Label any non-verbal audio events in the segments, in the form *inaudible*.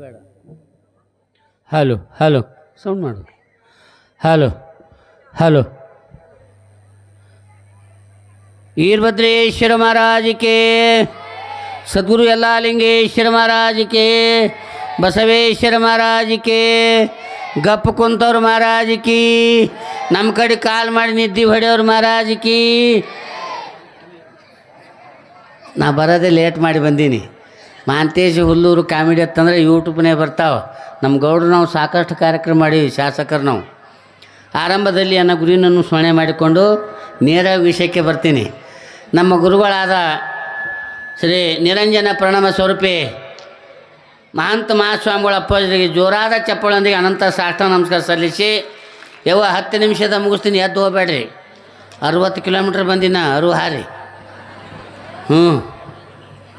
ಬೇಡ hello hello sound ಮಾಡು. Hello hello Veerabhadreshwara ಮಹಾರಾಜಿಕೆ ಸದ್ಗುರು ಯಲ್ಲಾಲಿಂಗೇಶ್ವರ ಲಿಂಗೇಶ್ವರ ಕೆ ಬಸವೇಶ್ವರ ಮಹಾರಾಜಿಕೆ ಗಪ್ಪು ಗಪ್ಪ ಕುಂತವ್ರ ಮಹಾರಾಜಕಿ ನಮ್ಮ ಕಡೆ ಕಾಲ್ ಮಾಡಿ ನಿದ್ದೆ ಹೊಡೆಯವ್ರ ಮಹಾರಾಜಕಿ ನಾ ಬರೋದೇ ಲೇಟ್ ಮಾಡಿ ಬಂದೀನಿ. ಮಾಂತೇಶ್ ಹುಲ್ಲೂರು ಕಾಮಿಡಿ ಅಂತಂದ್ರೆ ಯೂಟ್ಯೂಬ್ನೇ ಬರ್ತಾವೆ. ನಮ್ಮ ಗೌಡ್ರು ನಾವು ಸಾಕಷ್ಟು ಕಾರ್ಯಕ್ರಮ ಮಾಡೀವಿ, ಶಾಸಕರು ನಾವು. ಆರಂಭದಲ್ಲಿ ನನ್ನ ಗುರಿನನ್ನು ಸ್ಮರಣೆ ಮಾಡಿಕೊಂಡು ನೇರ ವಿಷಯಕ್ಕೆ ಬರ್ತೀನಿ. ನಮ್ಮ ಗುರುಗಳಾದ ಶ್ರೀ ನಿರಂಜನ ಪ್ರಣಮ ಸ್ವರೂಪಿ, ಮಹಂತ ಮಹಾಸ್ವಾಮಿಗಳ ಅಪ್ಪಾಜಿಗೆ ಜೋರಾದ ಚಪ್ಪಳೊಂದಿಗೆ ಅನಂತ ಸಾಷ್ಟ ನಮಸ್ಕಾರ ಸಲ್ಲಿಸಿ ಯಾವ ಹತ್ತು ನಿಮಿಷದ ಮುಗಿಸ್ತೀನಿ, ಎದ್ದು ಹೋಗ್ಬೇಡ್ರಿ. ಅರುವತ್ತು ಕಿಲೋಮೀಟ್ರ್ ಬಂದಿನ ಅರು ಹಾರಿ ಹ್ಞೂ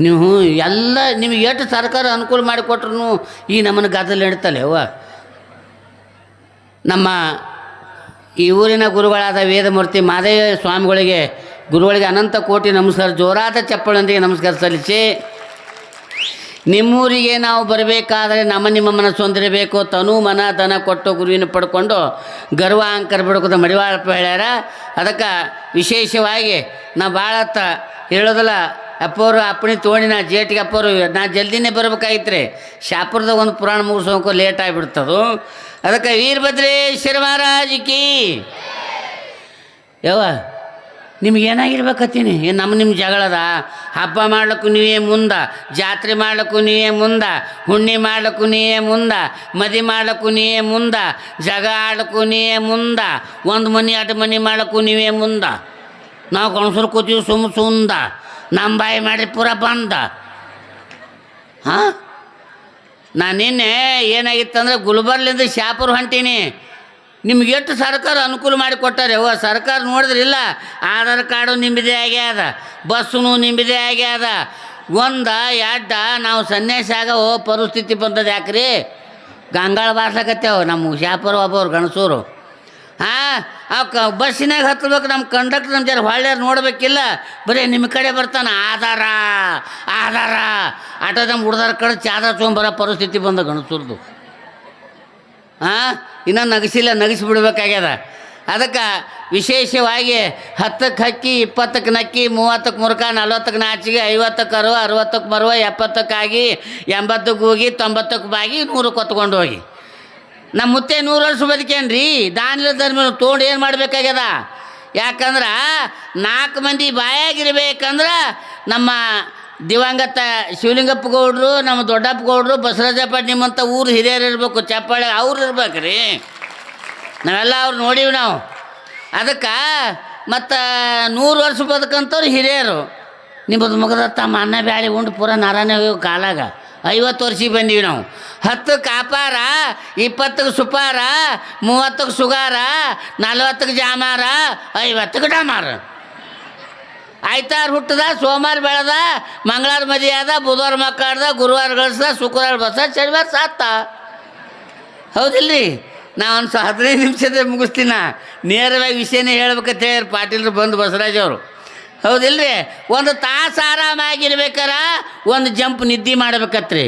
ನೀವು ಎಲ್ಲ ನಿಮಗೆ ಎಷ್ಟು ಸರ್ಕಾರ ಅನುಕೂಲ ಮಾಡಿಕೊಟ್ರು ಈ ನಮ್ಮನ್ನು ಗದ್ದಲ ನಡೀತಲ್ಲ ಅವ್ವ. ನಮ್ಮ ಈ ಊರಿನ ಗುರುಗಳಾದ ವೇದಮೂರ್ತಿ ಮಾದೇವ ಸ್ವಾಮಿಗಳಿಗೆ ಗುರುಗಳಿಗೆ ಅನಂತ ಕೋಟಿ ನಮಸ್ಕಾರ, ಜೋರಾದ ಚಪ್ಪಳೊಂದಿಗೆ ನಮಸ್ಕಾರ ಸಲ್ಲಿಸಿ. ನಿಮ್ಮೂರಿಗೆ ನಾವು ಬರಬೇಕಾದರೆ ನಮ್ಮ ನಿಮ್ಮ ಮನಸ್ಸು ಹೊಂದಿರಬೇಕು. ತನು ಮನ ಧನ ಕೊಟ್ಟು ಗುರುವಿನ ಪಡ್ಕೊಂಡು ಗರ್ವ ಅಂಕರ್ ಬಿಡ್ಕೋತ ಮಡಿವಾಳಪ್ಪ ಹೇಳ್ಯಾರ. ಅದಕ್ಕೆ ವಿಶೇಷವಾಗಿ ನಾ ಭಾಳ ಹೇಳೋದಲ್ಲ ಅಪ್ಪವರು ಅಪ್ಪಣಿ ತೊಗೊಂಡು ನಾ ಜೇಟಿಗೆ ಅಪ್ಪವರು ನಾ ಜಲ್ದಿನೇ ಬರ್ಬೇಕಾಗಿತ್ತು ರೀ ಶಾಪುರದಾಗ ಒಂದು ಪುರಾಣ ಮುಗಿಸೋಕೆ ಲೇಟ್ ಆಗಿಬಿಡ್ತದು. ಅದಕ್ಕೆ ವೀರಭದ್ರೇಶ್ವರ ಮಹಾರಾಜ್ ಕೀ. ಯವ್ವ ನಿಮ್ಗೆ ಏನಾಗಿರ್ಬೇಕತ್ತೀನಿ ಏನು ನಮ್ಮ ನಿಮ್ಮ ಜಗಳದ? ಹಬ್ಬ ಮಾಡ್ಲಿಕ್ಕೂ ನೀವೇ ಮುಂದ, ಜಾತ್ರೆ ಮಾಡ್ಲಿಕ್ಕೂ ನೀವೇ ಮುಂದ, ಹುಣ್ಣಿ ಮಾಡ್ಲಿಕ್ಕೂ ನೀವೇ ಮುಂದ, ಮದಿ ಮಾಡ್ಲಿಕ್ಕೂ ನೀವೇ ಮುಂದ, ಜಗ ಆಡ್ಲಿಕ್ಕೂ ನೀವೇ ಮುಂದ, ಒಂದು ಮನೆ ಎರಡು ಮನೆ ಮಾಡ್ಲಿಕ್ಕೂ ನೀವೇ ಮುಂದ. ನಾವು ಗಣಸರು ಕೂತೀವಿ ಸುಮ್ಮ ಸುಂದ. ನಮ್ಮ ಬಾಯಿ ಮಾಡಿ ಪೂರ ಬಂದ. ಹಾಂ? ನಾನು ನಿನ್ನೆ ಏನಾಗಿತ್ತಂದ್ರೆ ಗುಲ್ಬರ್ಲಿಂದ ಶಾಪುರ ಹೊಂಟೀನಿ. ನಿಮ್ಗೆ ಎಷ್ಟು ಸರ್ಕಾರ ಅನುಕೂಲ ಮಾಡಿ ಕೊಟ್ಟಾರೆ? ಓ ಸರ್ಕಾರ ನೋಡಿದ್ರಿಲ್ಲ ಆಧಾರ್ ಕಾರ್ಡು ನಿಮ್ಮದೇ ಆಗ್ಯಾದ ಬಸ್ಸು ನಿಮ್ಮದೇ ಆಗ್ಯಾದ ಒಂದ, ಎಡ್ಡ, ನಾವು ಸನ್ಯಾಸಿ ಆಗೋ ಪರಿಸ್ಥಿತಿ ಬಂದದ ಯಾಕ್ರಿ ಗಂಗಾಳ ಬಾರ್ಸಕತ್ತೇವು. ನಮ್ಮ ಶಾಪುರ ಒಬ್ಬವ್ರು ಗಣಸೂರು. ಹಾಂ ಆ ಕ ಬಸ್ಸಿನಾಗ ಹತ್ತಬೇಕು, ನಮ್ಮ ಕಂಡಕ್ಟರ್ ನಮ್ಮ ಜರ ಹೊಳ್ಳ್ಯಾರ ನೋಡಬೇಕಿಲ್ಲ, ಬರೀ ನಿಮ್ಮ ಕಡೆ ಬರ್ತಾನೆ, ಆಧಾರ ಆಧಾರ. ಆಟೋದ ಹುಡ್ದಾರ ಕಡೆ ಚಾದ ತೊಗೊಂಬರೋ ಪರಿಸ್ಥಿತಿ ಬಂದ ಗಣಸೂರ್ದು ಹಾಂ ಇನ್ನೂ ನಗಿಸಿಲ್ಲ, ನಗಿಸ್ಬಿಡ್ಬೇಕಾಗ್ಯದ. ಅದಕ್ಕೆ ವಿಶೇಷವಾಗಿ ಹತ್ತಕ್ಕೆ ಹಕ್ಕಿ ಇಪ್ಪತ್ತಕ್ಕೆ ನಕ್ಕಿ ಮೂವತ್ತಕ್ಕೆ ಮುರುಕ ನಲ್ವತ್ತಕ್ಕೆ ನಾಚಿಗೆ ಐವತ್ತಕ್ಕೆ ಅರುವ ಅರವತ್ತಕ್ಕೆ ಮರುವ ಎಪ್ಪತ್ತಕ್ಕಾಗಿ ಎಂಬತ್ತಕ್ಕೆ ಹೋಗಿ ತೊಂಬತ್ತಕ್ಕೆ ಬಾಗಿ ನೂರಕ್ಕೆ ಹೊತ್ಕೊಂಡು ಹೋಗಿ. ನಮ್ಮ ಮುತ್ತೆ ನೂರು ವರ್ಷ ಬದುಕೇನ್ರಿ? ದಾನಿಲ ಧರ್ಮ ತೊಗೊಂಡು ಏನು ಮಾಡಬೇಕಾಗ್ಯದ? ಯಾಕಂದ್ರೆ ನಾಲ್ಕು ಮಂದಿ ಬಾಯಾಗಿರ್ಬೇಕಂದ್ರೆ ನಮ್ಮ ದಿವಂಗತ ಶಿವಲಿಂಗಪ್ಪ ಗೌಡ್ರು ನಮ್ಮ ದೊಡ್ಡಪ್ಪ ಗೌಡ್ರು ಬಸವರಾಜಪ್ಪ ನಿಮ್ಮಂಥ ಊರು ಹಿರಿಯರು ಇರಬೇಕು, ಚಪ್ಪಾಳೆ ಅವ್ರು ಇರ್ಬೇಕು ರೀ ನಾವೆಲ್ಲ ಅವ್ರು ನೋಡೀವಿ ನಾವು. ಅದಕ್ಕೆ ಮತ್ತು ನೂರು ವರ್ಷ ಬದುಕಂತವ್ರು ಹಿರಿಯರು. ನಿಮ್ಮದು ಮುಗದತ್ತ ಅನ್ನ ಬ್ಯಾಳಿ ಉಂಡು ಪೂರ ನಾರಾಯಣ ಕಾಲಾಗ. ಐವತ್ತು ವರ್ಷಕ್ಕೆ ಬಂದೀವಿ ನಾವು. ಹತ್ತಕ್ಕೆ ಕಾಪಾರ, ಇಪ್ಪತ್ತಕ್ಕೆ ಸುಪಾರ, ಮೂವತ್ತಕ್ಕೆ ಸುಗಾರ, ನಲ್ವತ್ತಕ್ಕೆ ಜಾಮಾರ, ಐವತ್ತಕ್ಕೆ ಡಮಾರ. ಆಯ್ತಾರ ಹುಟ್ಟದ, ಸೋಮವಾರ ಬೆಳೆದ, ಮಂಗಳವಾರ ಮದಿ ಆದ, ಬುಧವಾರ ಮಕ್ಕಳದ ಗುರುವಾರ ಗಳಿಸ್ದ, ಶುಕ್ರವಾರ ಬಸ ಶನಿವಾರ ಸಾತ್ತ. ಹೌದಿಲ್ರಿ? ನಾನು ಒಂದು ಹದಿನೈದು ನಿಮಿಷದ ಮುಗಿಸ್ತೀನ. ನೇರವಾಗಿ ವಿಷಯನೇ ಹೇಳ್ಬೇಕಂತ ಹೇಳಿ ಪಾಟೀಲ್ರು ಬಂದು ಬಸವರಾಜ್ ಅವರು. ಹೌದಿಲ್ರಿ? ಒಂದು ತಾಸು ಆರಾಮಾಗಿರ್ಬೇಕಾರ, ಒಂದು ಜಂಪ್ ನಿದ್ದೆ ಮಾಡ್ಬೇಕತ್ರಿ.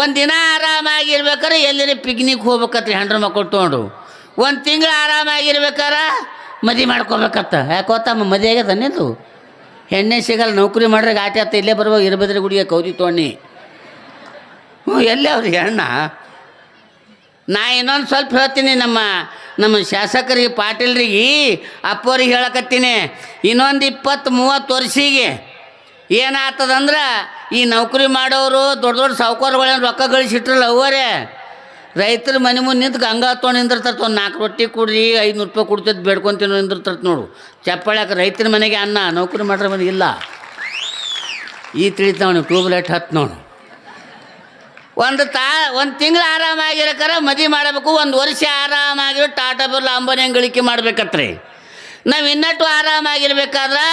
ಒಂದು ದಿನ ಆರಾಮಾಗಿರ್ಬೇಕಾರೆ, ಎಲ್ಲರಿ ಪಿಕ್ನಿಕ್ ಹೋಗ್ಬೇಕತ್ರಿ ಹೆಂಡ್ರ ಮಕ್ಕಳು ತೊಗೊಂಡು. ಒಂದು ತಿಂಗಳು ಆರಾಮಾಗಿರ್ಬೇಕಾರ, ಮದಿ ಮಾಡ್ಕೋಬೇಕತ್ತ. ಯಾಕೋ ತಮ್ಮ ಮದಿ ಆಗ್ಯದ ನಿಂದು ಹೆಣ್ಣೆ ಸಿಗಲ್ಲ, ನೌಕರಿ ಮಾಡ್ರೆ ಆಟ ಆತ ಇಲ್ಲೇ ಬರುವಾಗ ಇರಬದ್ರಿ ಗುಡಿಗೆ ಕೌದಿ ತೊಗೊಂಡು ಹ್ಞೂ ಎಲ್ಲೇ ಅವ್ರಿಗೆ ಹೆಣ್ಣ ನಾ ಇನ್ನೊಂದು ಸ್ವಲ್ಪ ಹೇಳ್ತೀನಿ ನಮ್ಮ ನಮ್ಮ ಶಾಸಕರಿಗೆ, ಪಾಟೀಲ್ರಿಗೆ ಅಪ್ಪವ್ರಿಗೆ ಹೇಳಕತ್ತೀನಿ. ಇನ್ನೊಂದು ಇಪ್ಪತ್ತು ಮೂವತ್ತು ವರ್ಷಿಗೆ ಏನಾಗ್ತದಂದ್ರೆ ಈ ನೌಕರಿ ಮಾಡೋರು ದೊಡ್ಡ ದೊಡ್ಡ ಸಾವುಕಾರಗಳೇನು ರೊಕ್ಕ ಗಳಿಸಿಟ್ರಲ್ಲ ಅವರೇ ರೈತರ ಮನೆ ಮುಂದೆ ನಿಂತು ಗಂಗಾ ತೊಗೊಂಡು ನಿಂದಿರ್ತಾರೆ ಒಂದು ನಾಲ್ಕು ರೊಟ್ಟಿ ಕೊಡ್ರಿ ಐನೂರು ರೂಪಾಯಿ ಕೊಡ್ತೈತೆ ಬೇಡ್ಕೊಂತೀನಿ ನಿಂದಿರ್ತಾರೆ ನೋಡು. ಚಪ್ಪಳಕ್ಕೆ ರೈತರ ಮನೆಗೆ ಅನ್ನ, ನೌಕರಿ ಮಾಡ್ರೆ ಮನೆಗೆ ಇಲ್ಲ. ಈ ತಿಳಿತಾವ ನೀವು ಟ್ಯೂಬ್ಲೈಟ್ ಹತ್ತು ನೋಡು. ಒಂದು ತಾ, ಒಂದು ತಿಂಗಳು ಆರಾಮಾಗಿರಕರ ಮದಿ ಮಾಡಬೇಕು, ಒಂದು ವರ್ಷ ಆರಾಮಾಗಿರೋ ಟಾಟಾ ಬಿರ್ಲ ಅಂಬಾನಿ ಗಳಿಕೆ ಮಾಡ್ಬೇಕತ್ರಿ. ನಾವು ಇನ್ನಟ್ಟು ಆರಾಮಾಗಿರ್ಬೇಕಾದ್ರೆ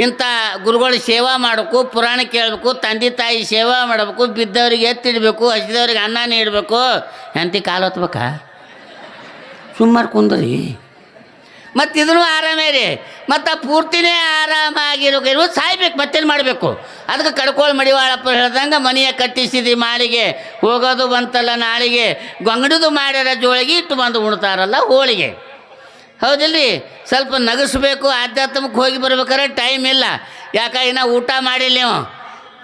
ಇಂಥ ಗುರುಗಳ ಸೇವಾ ಮಾಡಬೇಕು, ಪುರಾಣ ಕೇಳಬೇಕು, ತಂದೆ ತಾಯಿ ಸೇವಾ ಮಾಡಬೇಕು, ಬಿದ್ದವ್ರಿಗೆ ಎತ್ತಿಡಬೇಕು ಹಸಿದವ್ರಿಗೆ ಅನ್ನ ನೀಡಬೇಕು. ಎಂತಿ ಕಾಲು ಹೊತ್ಬೇಕಾ? ಸುಮಾರು ಕುಂದ್ರಿ. ಮತ್ತು ಇದನ್ನು ಆರಾಮೇ ರೀ ಮತ್ತು ಪೂರ್ತಿನೇ ಆರಾಮಾಗಿರೋ ಸಾಯ್ಬೇಕು, ಮತ್ತೇನು ಮಾಡಬೇಕು? ಅದಕ್ಕೆ ಕಡ್ಕೊಳ್ಳಿ ಮಡಿವಾಳಪ್ಪ ಹೇಳ್ದಂಗೆ ಮನೆಯ ಕಟ್ಟಿಸಿದಿ ಮಾಳಿಗೆ, ಹೋಗೋದು ಬಂತಲ್ಲ ನಾಳಿಗೆ ಗೊಂಗಡಿದು ಮಾಡ್ಯಾರ ಜೋಳಿಗೆ ಇಟ್ಟು ಬಂದು ಉಣ್ತಾರಲ್ಲ ಹೋಳಿಗೆ. ಹೌದಿಲ್ರಿ? ಸ್ವಲ್ಪ ನಗಿಸ್ಬೇಕು, ಆಧ್ಯಾತ್ಮಕ್ಕೆ ಹೋಗಿ ಬರ್ಬೇಕಾದ್ರೆ ಟೈಮ್ ಇಲ್ಲ. ಯಾಕ ಇನ್ನು ಊಟ ಮಾಡಿಲ್ಲ ನೀವು?